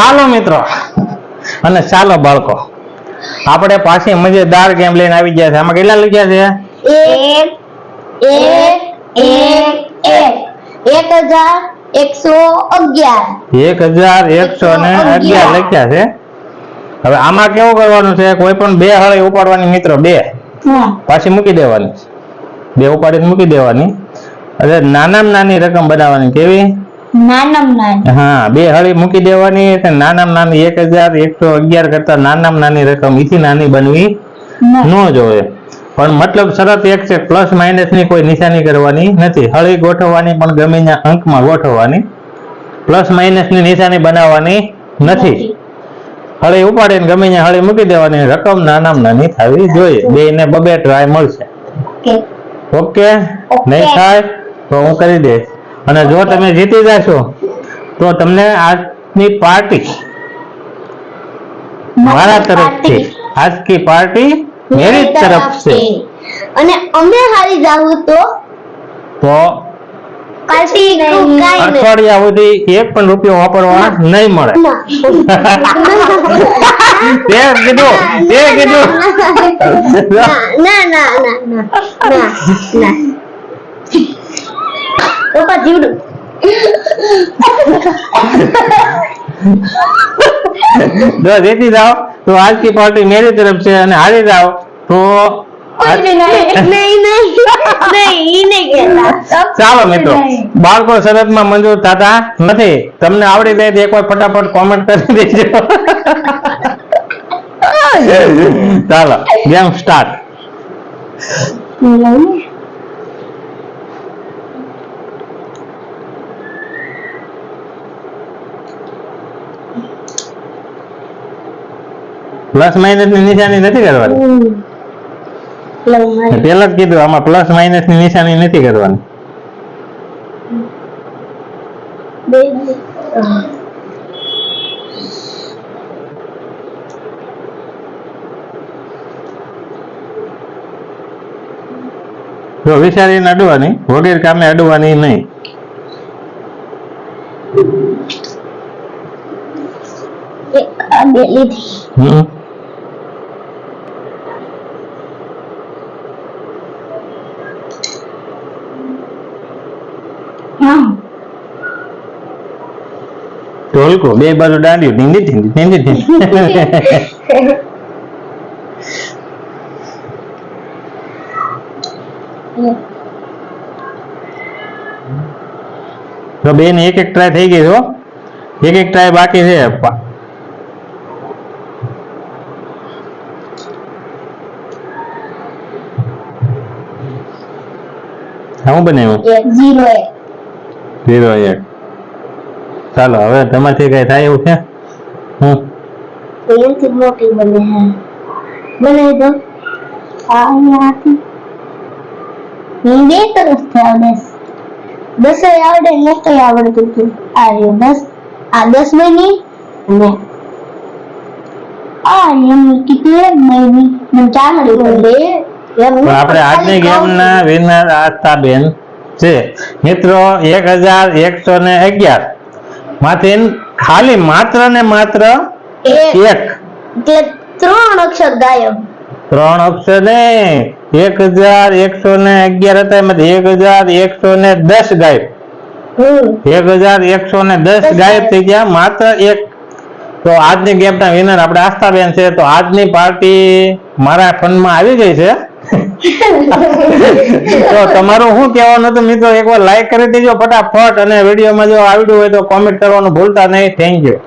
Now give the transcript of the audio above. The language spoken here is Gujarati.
ચાલો મિત્રો. અને ચાલો બાળકો. આપણે પાછી મજેદાર ગેમ લઈને આવી ગયા છે. આમાં કેટલા લખ્યા છે? એક હજાર એકસો ને અગિયાર લખ્યા છે. હવે આમાં કેવું કરવાનું છે? કોઈ પણ બે હળી ઉપાડવાની મિત્રો બે. પાછી મૂકી દેવાની. બે ઉપાડીને મૂકી દેવાની. એટલે નાનામાં નાની રકમ બનાવવાની. કેવી? હા બે હળી મૂકી દેવાની નાનામાં નાની એક હજાર એકસો અગિયાર કરતા નાનામાં નાની રકમ ઈથી નાની બનવી ન. જોવે પણ મતલબ શરત એક છે પ્લસ માઇનસની કોઈ નિશાની કરવાની નથી. હળી ગોઠવવાની પણ ગમે અંકમાં ગોઠવવાની. પ્લસ માઇનસની નિશાની બનાવવાની નથી. હળી ઉપાડીને ગમે ત્યાં હળી મૂકી દેવાની. રકમ નાનામાં નાની થવી જોઈએ. બે ને બબે ટ્રાય મળશે. ઓકે. ઓકે? નહીં થાય તો હું કરી દઈશ. અને જો તમે જીતી જશો તો તમને આજની પાર્ટી મારા તરફથી આજની પાર્ટી મેરી તરફ છે અને અમે હારી જાવું તો? તો અઠવાડિયા સુધી એક પણ રૂપિયો વાપરવા નહીં મળે. તે કીધું તે કીધું. ના ના ના ના ના. ના જીવડું જો જીતી જાઓ તો આજ કી પાર્ટી મેરી તરફ છે અને હારી જાઓ તો ચાલો મિત્રો બાળકો શરતમાં મંજૂર થતા નથી. તમને આવડી જાય તો એકવાર ફટાફટ કોમેન્ટ કરી દેજો. ચાલો ગેમ સ્ટાર્ટ પ્લસ માઇનસની નિશાની નથી કરવાની. પેલા જ કીધું આમાં પ્લસ માઇનસની નિશાની નથી કરવાની. તો વિચારીને અડવાની વગેર કામે અડવાની નહીં. એક આ બે લીધી. ઢોલકો બે બાજુ દાંડિયું ઢીંડી ઢીંડી ઢીંડી ઢીંડી તો બેન એક એક ટ્રાય થઈ ગઈ છો એક એક ટ્રાય બાકી છે પા- હા, હું બનાવ્યું એક જીરો એક ઝીરો એક. ચાલો હવે તમારથી કઈ થાય એવું છે? હું એનાથી મોટી બને હે. બનાવી દો આ અહીંયાથી હું બે તરફથી આવડે દસ આવડે ને કઈ આવડતું હતું. આ રહ્યું દસ આ દસ બની અને આ એમ કેટલી બની. મને ચાર મળી પણ આપણે આજની ગેમ ના વિનર આસ્થા બેન. છે. મિત્રો એક હજાર એકસો ને અગિયારમાંથી ખાલી માત્ર ને માત્ર એક. ત્રણ અક્ષર ગાયબ. ત્રણ અક્ષર ને એક હજાર એકસો ને અગિયાર હતા એમાંથી એક હજાર એકસો ને દસ ગાયબ. એક હજાર એકસો ને દસ ગાયબ. થઈ ગયા માત્ર એક. તો આજની ગેમ ના વિનર આપણે આસ્થાબેન છે. તો આજની પાર્ટી મારા ફંડમાં આવી ગઈ છે. તો તમારું શું કહેવાનું હતું મિત્રો? એકવાર લાઈક કરી દેજો ફટાફટ અને વિડીયોમાં જો આવડ્યું હોય તો કોમેન્ટ કરવાનું ભૂલતા નહીં. Thank you